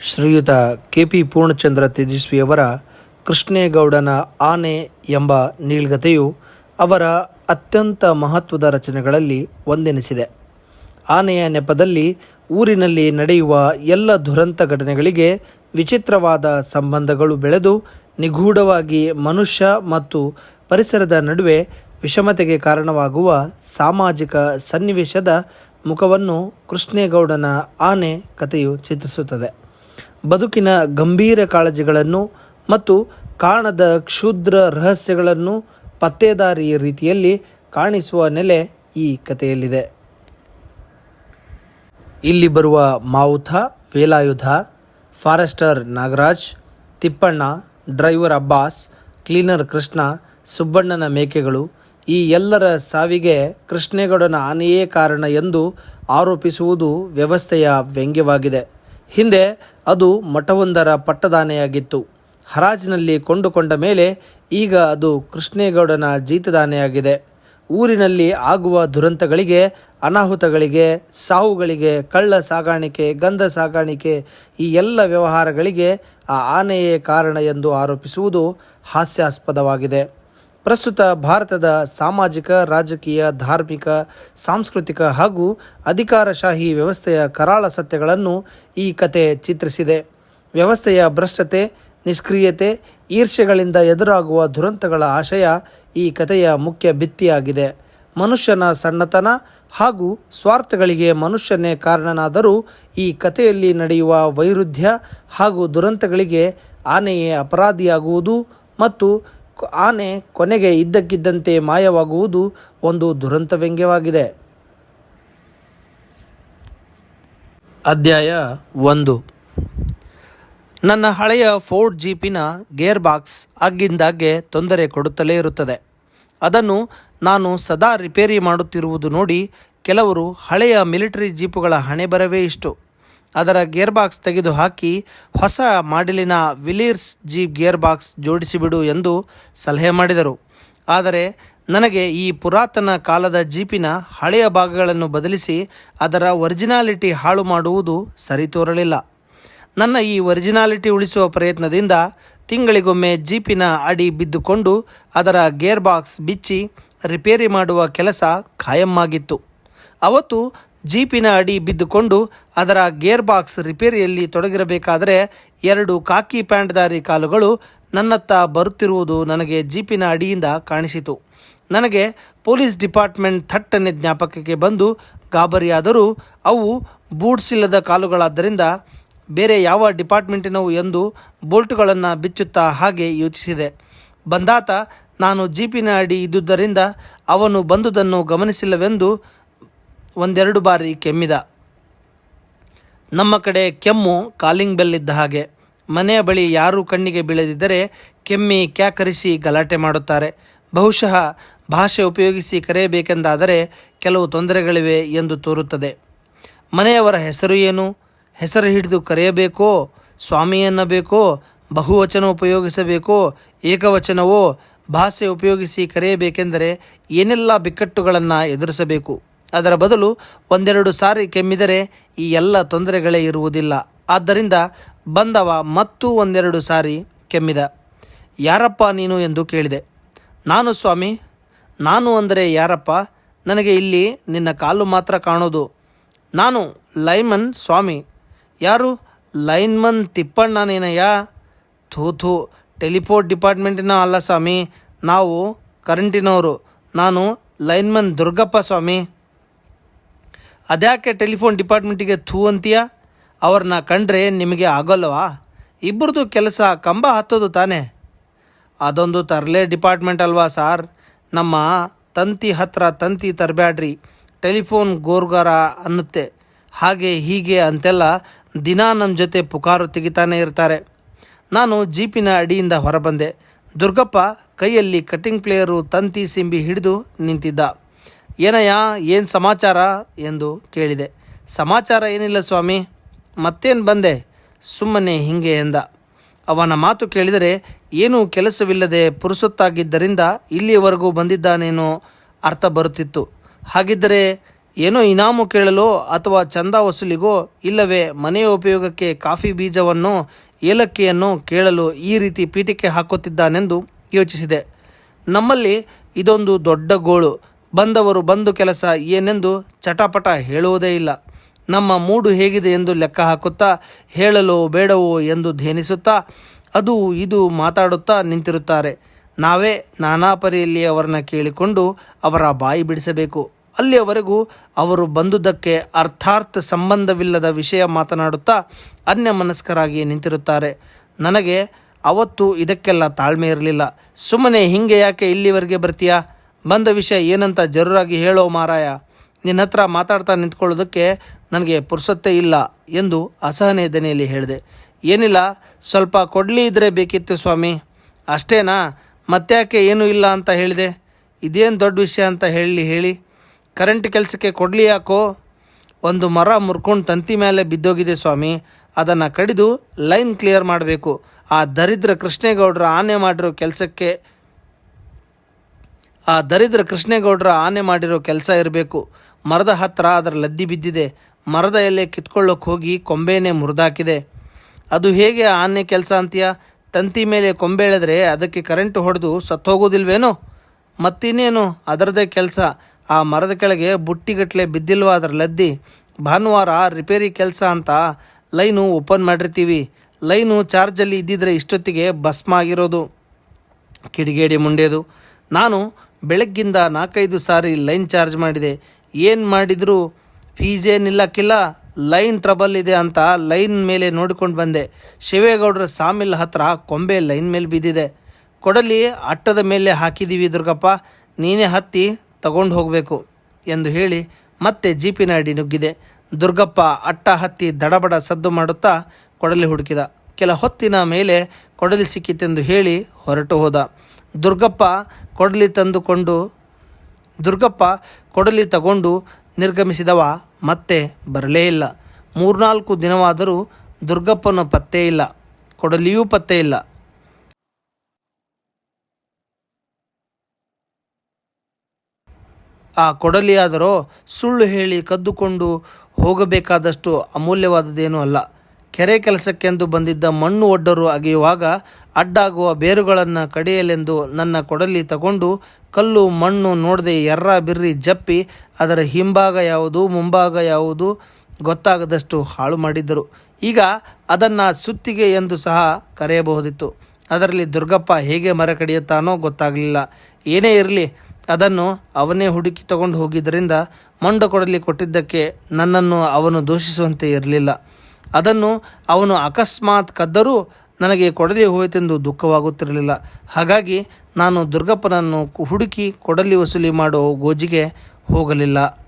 ಶ್ರೀಯುತ K P Purnachandra ತೇಜಸ್ವಿಯವರ ಕೃಷ್ಣೇಗೌಡನ ಆನೆ ಎಂಬ ನೀಳ್ಗತೆಯು ಅವರ ಅತ್ಯಂತ ಮಹತ್ವದ ರಚನೆಗಳಲ್ಲಿ ಒಂದೆನಿಸಿದೆ. ಆನೆಯ ನೆಪದಲ್ಲಿ ಊರಿನಲ್ಲಿ ನಡೆಯುವ ಎಲ್ಲ ದುರಂತ ಘಟನೆಗಳಿಗೆ ವಿಚಿತ್ರವಾದ ಸಂಬಂಧಗಳು ಬೆಳೆದು ನಿಗೂಢವಾಗಿ ಮನುಷ್ಯ ಮತ್ತು ಪರಿಸರದ ನಡುವೆ ವಿಷಮತೆಗೆ ಕಾರಣವಾಗುವ ಸಾಮಾಜಿಕ ಸನ್ನಿವೇಶದ ಮುಖವನ್ನು ಕೃಷ್ಣೇಗೌಡನ ಆನೆ ಕಥೆಯು ಚಿತ್ರಿಸುತ್ತದೆ. ಬದುಕಿನ ಗಂಭೀರ ಕಾಳಜಿಗಳನ್ನು ಮತ್ತು ಕಾಣದ ಕ್ಷುದ್ರ ರಹಸ್ಯಗಳನ್ನು ಪತ್ತೇದಾರಿ ರೀತಿಯಲ್ಲಿ ಕಾಣಿಸುವ ನೆಲೆ ಈ ಕಥೆಯಲ್ಲಿದೆ. ಇಲ್ಲಿ ಬರುವ ಮಾವುಥ, Velayudha, forester Nagaraj, Tippanna, driver Abbas, cleaner Krishna, ಸುಬ್ಬಣ್ಣನ ಮೇಕೆಗಳು ಈ ಎಲ್ಲರ ಸಾವಿಗೆ ಕೃಷ್ಣೇಗೌಡನ ಆನೆಯೇ ಕಾರಣ ಎಂದು ಆರೋಪಿಸುವುದು ವ್ಯವಸ್ಥೆಯ ವ್ಯಂಗ್ಯವಾಗಿದೆ. ಹಿಂದೆ ಅದು ಮಠವೊಂದರ ಪಟ್ಟದಾನೆಯಾಗಿತ್ತು. ಹರಾಜಿನಲ್ಲಿ ಕೊಂಡುಕೊಂಡ ಮೇಲೆ ಈಗ ಅದು ಕೃಷ್ಣೇಗೌಡನ ಜೀತದಾನೆಯಾಗಿದೆ. ಊರಿನಲ್ಲಿ ಆಗುವ ದುರಂತಗಳಿಗೆ, ಅನಾಹುತಗಳಿಗೆ, ಸಾವುಗಳಿಗೆ, ಕಳ್ಳ ಸಾಗಾಣಿಕೆ, ಗಂಧ ಸಾಗಾಣಿಕೆ ಈ ಎಲ್ಲ ವ್ಯವಹಾರಗಳಿಗೆ ಆ ಆನೆಯೇ ಕಾರಣ ಎಂದು ಆರೋಪಿಸುವುದು ಹಾಸ್ಯಾಸ್ಪದವಾಗಿದೆ. ಪ್ರಸ್ತುತ ಭಾರತದ ಸಾಮಾಜಿಕ, ರಾಜಕೀಯ, ಧಾರ್ಮಿಕ, ಸಾಂಸ್ಕೃತಿಕ ಹಾಗೂ ಅಧಿಕಾರಶಾಹಿ ವ್ಯವಸ್ಥೆಯ ಕರಾಳ ಸತ್ಯಗಳನ್ನು ಈ ಕತೆ ಚಿತ್ರಿಸಿದೆ. ವ್ಯವಸ್ಥೆಯ ಭ್ರಷ್ಟತೆ, ನಿಷ್ಕ್ರಿಯತೆ ಈರ್ಷೆಗಳಿಂದ ಎದುರಾಗುವ ದುರಂತಗಳ ಆಶಯ ಈ ಕಥೆಯ ಮುಖ್ಯ ಭಿತ್ತಿಯಾಗಿದೆ. ಮನುಷ್ಯನ ಸಣ್ಣತನ ಹಾಗೂ ಸ್ವಾರ್ಥಗಳಿಗೆ ಮನುಷ್ಯನೇ ಕಾರಣನಾದರೂ ಈ ಕಥೆಯಲ್ಲಿ ನಡೆಯುವ ವೈರುಧ್ಯ ಹಾಗೂ ದುರಂತಗಳಿಗೆ ಆನೆಯೇ ಅಪರಾಧಿಯಾಗುವುದು ಮತ್ತು ಆನೆ ಕೊನೆಗೆ ಇದ್ದಕ್ಕಿದ್ದಂತೆ ಮಾಯವಾಗುವುದು ಒಂದು ದುರಂತ ವ್ಯಂಗ್ಯವಾಗಿದೆ ಅಧ್ಯಾಯ ಒಂದು. ನನ್ನ ಹಳೆಯ ಫೋರ್ಡ್ ಜೀಪಿನ ಗೇರ್ ಬಾಕ್ಸ್ ಆಗಿಂದಾಗ್ಗೆ ತೊಂದರೆ ಕೊಡುತ್ತಲೇ ಇರುತ್ತದೆ. ಅದನ್ನು ನಾನು ಸದಾ ರಿಪೇರಿ ಮಾಡುತ್ತಿರುವುದು ನೋಡಿ ಕೆಲವರು ಹಳೆಯ ಮಿಲಿಟರಿ ಜೀಪುಗಳ ಹಣೆ ಬರವೇ ಇಷ್ಟು. ಅದರ ಗೇರ್ ಬಾಕ್ಸ್ ತೆಗೆದು ಹಾಕಿ ಹೊಸ ಮಾಡೆಲಿನ ವಿಲೀರ್ಸ್ ಜೀಪ್ ಗೇರ್ ಬಾಕ್ಸ್ ಜೋಡಿಸಿಬಿಡು ಎಂದು ಸಲಹೆ ಮಾಡಿದರು. ಆದರೆ ನನಗೆ ಈ ಪುರಾತನ ಕಾಲದ ಜೀಪಿನ ಹಳೆಯ ಭಾಗಗಳನ್ನು ಬದಲಿಸಿ ಅದರ ಒರಿಜಿನಾಲಿಟಿ ಹಾಳು ಮಾಡುವುದು ಸರಿ ತೋರಲಿಲ್ಲ ನನ್ನ ಈ ಒರಿಜಿನಾಲಿಟಿ ಉಳಿಸುವ ಪ್ರಯತ್ನದಿಂದ ತಿಂಗಳಿಗೊಮ್ಮೆ ಜೀಪಿನ ಅಡಿ ಬಿದ್ದುಕೊಂಡು ಅದರ ಗೇರ್ ಬಾಕ್ಸ್ ಬಿಚ್ಚಿ ರಿಪೇರಿ ಮಾಡುವ ಕೆಲಸ ಖಾಯಂ ಆಗಿತ್ತು. ಅವತ್ತು ಜೀಪಿನ ಅಡಿ ಬಿದ್ದುಕೊಂಡು ಅದರ ಗೇರ್ ಬಾಕ್ಸ್ ರಿಪೇರಿಯಲ್ಲಿ ತೊಡಗಿರಬೇಕಾದರೆ ಎರಡು ಕಾಕಿ ಪ್ಯಾಂಟ್ದಾರಿ ಕಾಲುಗಳು ನನ್ನತ್ತ ಬರುತ್ತಿರುವುದು ನನಗೆ ಜೀಪಿನ ಅಡಿಯಿಂದ ಕಾಣಿಸಿತು. ನನಗೆ ಪೊಲೀಸ್ ಡಿಪಾರ್ಟ್ಮೆಂಟ್ ಥಟ್ಟನೆ ಜ್ಞಾಪಕಕ್ಕೆ ಬಂದು ಗಾಬರಿಯಾದರೂ ಅವು ಬೂಟ್ಸ್ ಇಲ್ಲದ ಕಾಲುಗಳಾದ್ದರಿಂದ ಬೇರೆ ಯಾವ ಡಿಪಾರ್ಟ್ಮೆಂಟಿನವು ಎಂದು ಬೋಲ್ಟ್ಗಳನ್ನು ಬಿಚ್ಚುತ್ತಾ ಹಾಗೆ ಯೋಚಿಸಿದೆ. ಬಂದಾತ ನಾನು ಜೀಪಿನ ಅಡಿ ಇದ್ದುದರಿಂದ ಅವನು ಬಂದುದನ್ನು ಗಮನಿಸಿಲ್ಲವೆಂದು ಒಂದೆರಡು ಬಾರಿ ಕೆಮ್ಮಿದ. ನಮ್ಮ ಕಡೆ ಕೆಮ್ಮು ಕಾಲಿಂಗ್ ಬೆಲ್ ಇದ್ದ ಹಾಗೆ. ಮನೆಯ ಬಳಿ ಯಾರೂ ಕಣ್ಣಿಗೆ ಬೀಳದಿದ್ದರೆ ಕೆಮ್ಮಿ ಕ್ಯಾಕರಿಸಿ ಗಲಾಟೆ ಮಾಡುತ್ತಾರೆ. ಬಹುಶಃ ಭಾಷೆ ಉಪಯೋಗಿಸಿ ಕರೆಯಬೇಕೆಂದಾದರೆ ಕೆಲವು ತೊಂದರೆಗಳಿವೆ ಎಂದು ತೋರುತ್ತದೆ. ಮನೆಯವರ ಹೆಸರು ಏನು? ಹೆಸರು ಹಿಡಿದು ಕರೆಯಬೇಕೋ? ಸ್ವಾಮಿ ಎನ್ನಬೇಕೋ ಬಹುವಚನ ಉಪಯೋಗಿಸಬೇಕೋ? ಏಕವಚನವೋ? ಭಾಷೆ ಉಪಯೋಗಿಸಿ ಕರೆಯಬೇಕೆಂದರೆ ಏನೆಲ್ಲ ಬಿಕ್ಕಟ್ಟುಗಳನ್ನು ಎದುರಿಸಬೇಕು? ಅದರ ಬದಲು ಒಂದೆರಡು ಸಾರಿ ಕೆಮ್ಮಿದರೆ ಈ ಎಲ್ಲ ತೊಂದರೆಗಳೇ ಇರುವುದಿಲ್ಲ. ಆದ್ದರಿಂದ ಬಂದವ ಮತ್ತೂ ಒಂದೆರಡು ಸಾರಿ ಕೆಮ್ಮಿದ. ಯಾರಪ್ಪ ನೀನು ಎಂದು ಕೇಳಿದೆ. ನಾನು ಸ್ವಾಮಿ, ನಾನು ಅಂದರೆ ಯಾರಪ್ಪ? ನನಗೆ ಇಲ್ಲಿ ನಿನ್ನ ಕಾಲು ಮಾತ್ರ ಕಾಣೋದು. ನಾನು ಲೈಮನ್ ಸ್ವಾಮಿ. ಯಾರು? ಲೈನ್ಮನ್ ತಿಪ್ಪಣ್ಣನೇನಯ್ಯ ಥೂ ಥೂ, ಟೆಲಿಫೋನ್ ಡಿಪಾರ್ಟ್ಮೆಂಟಿನ ಅಲ್ಲ ಸ್ವಾಮಿ. ನಾವು ಕರೆಂಟಿನವರು. ನಾನು ಲೈನ್ಮನ್ ದುರ್ಗಪ್ಪ ಸ್ವಾಮಿ. ಅದ್ಯಾಕೆ ಟೆಲಿಫೋನ್ ಡಿಪಾರ್ಟ್ಮೆಂಟಿಗೆ ಥೂ ಅಂತೀಯ? ಅವ್ರನ್ನ ಕಂಡ್ರೆ ನಿಮಗೆ ಆಗೋಲ್ಲವಾ ಇಬ್ಬರದು ಕೆಲಸ ಕಂಬ ಹತ್ತೋದು ತಾನೇ. ಅದೊಂದು ತರಲೆ ಡಿಪಾರ್ಟ್ಮೆಂಟ್ ಅಲ್ವಾ ಸಾರ್? ನಮ್ಮ ತಂತಿ ಹತ್ರ ತಂತಿ ತರಬ್ಯಾಡ್ರಿ, ಟೆಲಿಫೋನ್ ಗೋರ್ಗಾರ ಅನ್ನುತ್ತೆ. ಹಾಗೆ ಹೀಗೆ ಅಂತೆಲ್ಲ ದಿನ ನಮ್ಮ ಜೊತೆ ಪುಕಾರು ತೆಗಿತಾನೆ ಇರ್ತಾರೆ. ನಾನು ಜೀಪಿನ ಅಡಿಯಿಂದ ಹೊರಬಂದೆ. ದುರ್ಗಪ್ಪ ಕೈಯಲ್ಲಿ ಕಟಿಂಗ್ ಪ್ಲೇಯರು ತಂತಿ ಸಿಂಬಿ ಹಿಡಿದು ನಿಂತಿದ್ದ. ಏನಯ್ಯ, ಏನು ಸಮಾಚಾರ ಎಂದು ಕೇಳಿದೆ. ಸಮಾಚಾರ ಏನಿಲ್ಲ ಸ್ವಾಮಿ, ಮತ್ತೇನು ಬಂದೆ? ಸುಮ್ಮನೆ ಹಿಂಗೆ ಎಂದ. ಅವನ ಮಾತು ಕೇಳಿದರೆ, ಏನೂ ಕೆಲಸವಿಲ್ಲದೆ ಪುರುಸೊತ್ತಾಗಿದ್ದರಿಂದ ಇಲ್ಲಿಯವರೆಗೂ ಬಂದಿದ್ದಾನೇನೋ ಅರ್ಥ ಬರುತ್ತಿತ್ತು. ಹಾಗಿದ್ದರೆ ಏನೋ ಇನಾಮು ಕೇಳಲು ಅಥವಾ ಚಂದ ವಸೂಲಿಗೋ ಇಲ್ಲವೇ ಮನೆಯ ಉಪಯೋಗಕ್ಕೆ ಕಾಫಿ ಬೀಜವನ್ನು ಏಲಕ್ಕಿಯನ್ನು ಕೇಳಲು ಈ ರೀತಿ ಪೀಠಿಕೆ ಹಾಕುತ್ತಿದ್ದಾನೆಂದು ಯೋಚಿಸಿದೆ. ನಮ್ಮಲ್ಲಿ ಇದೊಂದು ದೊಡ್ಡ ಗೋಳು. ಬಂದವರು ಬಂದು ಕೆಲಸ ಏನೆಂದು ಚಟಪಟ ಹೇಳುವುದೇ ಇಲ್ಲ. ನಮ್ಮ ಮೂಡು ಹೇಗಿದೆ ಎಂದು ಲೆಕ್ಕ ಹಾಕುತ್ತಾ, ಹೇಳಲೋ ಬೇಡವೋ ಎಂದು ಧ್ಯಾನಿಸುತ್ತಾ, ಅದು ಇದು ಮಾತಾಡುತ್ತಾ ನಿಂತಿರುತ್ತಾರೆ. ನಾವೇ ನಾನಾ ಪರಿಯಲ್ಲಿ ಅವರನ್ನ ಕೇಳಿಕೊಂಡು ಅವರ ಬಾಯಿ ಬಿಡಿಸಬೇಕು. ಅಲ್ಲಿಯವರೆಗೂ ಅವರು ಬಂದುದಕ್ಕೆ ಅರ್ಥಾರ್ಥ ಸಂಬಂಧವಿಲ್ಲದ ವಿಷಯ ಮಾತನಾಡುತ್ತಾ ಅನ್ಯಮನಸ್ಕರಾಗಿ ನಿಂತಿರುತ್ತಾರೆ. ನನಗೆ ಅವತ್ತು ಇದಕ್ಕೆಲ್ಲ ತಾಳ್ಮೆ ಇರಲಿಲ್ಲ. ಸುಮ್ಮನೆ ಹಿಂಗೆ ಯಾಕೆ ಇಲ್ಲಿವರೆಗೆ ಬರ್ತೀಯಾ? ಬಂದ ವಿಷಯ ಏನಂತ ಜರೂರಾಗಿ ಹೇಳೋ ಮಾರಾಯ. ನಿನ್ನ ಹತ್ರ ಮಾತಾಡ್ತಾ ನಿಂತ್ಕೊಳ್ಳೋದಕ್ಕೆ ನನಗೆ ಪುರುಸತ್ತೇ ಇಲ್ಲ ಎಂದು ಅಸಹನೆ ದನಿಯಲ್ಲಿ ಹೇಳಿದೆ. ಏನಿಲ್ಲ, ಸ್ವಲ್ಪ ಕೊಡಲಿ ಇದ್ರೆ ಬೇಕಿತ್ತು ಸ್ವಾಮಿ. ಅಷ್ಟೇನಾ? ಮತ್ತ್ಯಾಕೆ ಏನೂ ಇಲ್ಲ ಅಂತ ಹೇಳಿದೆ. ಇದೇನು ದೊಡ್ಡ ವಿಷಯ ಅಂತ ಹೇಳಿ ಹೇಳಿ. ಕರೆಂಟ್ ಕೆಲಸಕ್ಕೆ ಕೊಡಲಿ ಯಾಕೋ? ಒಂದು ಮರ ಮುರ್ಕೊಂಡು ತಂತಿ ಮೇಲೆ ಬಿದ್ದೋಗಿದೆ ಸ್ವಾಮಿ. ಅದನ್ನು ಕಡಿದು ಲೈನ್ ಕ್ಲಿಯರ್ ಮಾಡಬೇಕು. ಆ ದರಿದ್ರ ಕೃಷ್ಣೇಗೌಡರ ಆನೆ ಮಾಡಿರೋ ಕೆಲಸಕ್ಕೆ ಆ ದರಿದ್ರ ಕೃಷ್ಣೇಗೌಡರ ಆನೆ ಮಾಡಿರೋ ಕೆಲಸ ಇರಬೇಕು. ಮರದ ಹತ್ರ ಅದರ ಲದ್ದಿ ಬಿದ್ದಿದೆ. ಮರದ ಎಲೆ ಕಿತ್ಕೊಳ್ಳೋಕೆ ಹೋಗಿ ಕೊಂಬೆನೇ ಮುರಿದಾಕಿದೆ. ಅದು ಹೇಗೆ ಆನೆ ಕೆಲಸ ಅಂತೀಯ? ತಂತಿ ಮೇಲೆ ಕೊಂಬೆ ಎಳೆದ್ರೆ ಅದಕ್ಕೆ ಕರೆಂಟ್ ಹೊಡೆದು ಸತ್ತೋಗೋದಿಲ್ವೇನೋ? ಮತ್ತಿನ್ನೇನು? ಅದರದೇ ಕೆಲಸ. ಆ ಮರದ ಕೆಳಗೆ ಬುಟ್ಟಿಗಟ್ಟಲೆ ಬಿದ್ದಿಲ್ವ ಅದರ ಲದ್ದಿ? ಭಾನುವಾರ ರಿಪೇರಿ ಕೆಲಸ ಅಂತ ಲೈನು ಓಪನ್ ಮಾಡಿರ್ತೀವಿ. ಲೈನು ಚಾರ್ಜಲ್ಲಿ ಇದ್ದಿದ್ರೆ ಇಷ್ಟೊತ್ತಿಗೆ ಭಸ್ಮ ಆಗಿರೋದು ಕಿಡಿಗೇಡಿ ಮುಂಡೇದು. ನಾನು ಬೆಳಗ್ಗಿಂದ ನಾಲ್ಕೈದು ಸಾರಿ ಲೈನ್ ಚಾರ್ಜ್ ಮಾಡಿದೆ. ಏನು ಮಾಡಿದರೂ? ಫೀಸೇ ಏನಿಲ್ಲಕ್ಕಿಲ್ಲ ಲೈನ್ ಟ್ರಬಲ್ ಇದೆ ಅಂತ ಲೈನ್ ಮೇಲೆ ನೋಡಿಕೊಂಡು ಬಂದೆ. ಶಿವೇಗೌಡರ ಸಾಮಿಲ್ ಹತ್ರ ಕೊಂಬೆ ಲೈನ್ ಮೇಲೆ ಬಿದ್ದಿದೆ. ಕೊಡಲಿ, ಅಟ್ಟದ ಮೇಲೆ ಹಾಕಿದ್ದೀವಿ ದುರ್ಗಪ್ಪ, ನೀನೇ ಹತ್ತಿ ತಗೊಂಡು ಹೋಗಬೇಕು ಎಂದು ಹೇಳಿ ಮತ್ತೆ ಜೀಪಿನ ಅಡಿ ನುಗ್ಗಿದೆ. ದುರ್ಗಪ್ಪ ಅಟ್ಟ ಹತ್ತಿ ದಡಬಡ ಸದ್ದು ಮಾಡುತ್ತಾ ಕೊಡಲಿ ಹುಡುಕಿದ. ಕೆಲ ಹೊತ್ತಿನ ಮೇಲೆ ಕೊಡಲಿ ಸಿಕ್ಕಿತೆಂದು ಹೇಳಿ ಹೊರಟು ಹೋದ. ದುರ್ಗಪ್ಪ ಕೊಡಲಿ ತಂದುಕೊಂಡು, ದುರ್ಗಪ್ಪ ಕೊಡಲಿ ತಗೊಂಡು ನಿರ್ಗಮಿಸಿದವ ಮತ್ತೆ ಬರಲೇ ಇಲ್ಲ. ಮೂರ್ನಾಲ್ಕು ದಿನವಾದರೂ ದುರ್ಗಪ್ಪನ ಪತ್ತೆ ಇಲ್ಲ, ಕೊಡಲಿಯೂ ಪತ್ತೆ ಇಲ್ಲ. ಆ ಕೊಡಲಿಯಾದರೋ ಸುಳ್ಳು ಹೇಳಿ ಕದ್ದುಕೊಂಡು ಹೋಗಬೇಕಾದಷ್ಟು ಅಮೂಲ್ಯವಾದದ್ದೇನೂ ಅಲ್ಲ. ಕೆರೆ ಕೆಲಸಕ್ಕೆಂದು ಬಂದಿದ್ದ ಮಣ್ಣು ಒಡ್ಡರು ಅಗೆಯುವಾಗ ಅಡ್ಡಾಗುವ ಬೇರುಗಳನ್ನು ಕಡಿಯಲೆಂದು ನನ್ನ ಕೊಡಲಿ ತಗೊಂಡು ಕಲ್ಲು ಮಣ್ಣು ನೋಡದೆ ಎರ್ರ ಬಿರ್ರಿ ಜಪ್ಪಿ ಅದರ ಹಿಂಭಾಗ ಯಾವುದು ಮುಂಭಾಗ ಯಾವುದು ಗೊತ್ತಾಗದಷ್ಟು ಹಾಳು ಮಾಡಿದ್ದರು. ಈಗ ಅದನ್ನು ಸುತ್ತಿಗೆ ಎಂದು ಸಹ ಕರೆಯಬಹುದಿತ್ತು. ಅದರಲ್ಲಿ ದುರ್ಗಪ್ಪ ಹೇಗೆ ಮರ ಕಡಿಯುತ್ತಾನೋ ಗೊತ್ತಾಗಲಿಲ್ಲ. ಏನೇ ಇರಲಿ, ಅದನ್ನು ಅವನೇ ಹುಡುಕಿ ತಗೊಂಡು ಹೋಗಿದ್ದರಿಂದ ಮಂಡ ಕೊಡಲಿ ಕೊಟ್ಟಿದ್ದಕ್ಕೆ ನನ್ನನ್ನು ಅವನು ದೂಷಿಸುವಂತೆ ಇರಲಿಲ್ಲ. ಅದನ್ನು ಅವನು ಅಕಸ್ಮಾತ್ ಕದ್ದರೂ ನನಗೆ ಕೊಡಲಿ ಹೋಯಿತೆಂದು ದುಃಖವಾಗುತ್ತಿರಲಿಲ್ಲ. ಹಾಗಾಗಿ ನಾನು ದುರ್ಗಪ್ಪನನ್ನು ಹುಡುಕಿ ಕೊಡಲಿ ವಸೂಲಿ ಮಾಡೋ ಗೋಜಿಗೆ ಹೋಗಲಿಲ್ಲ.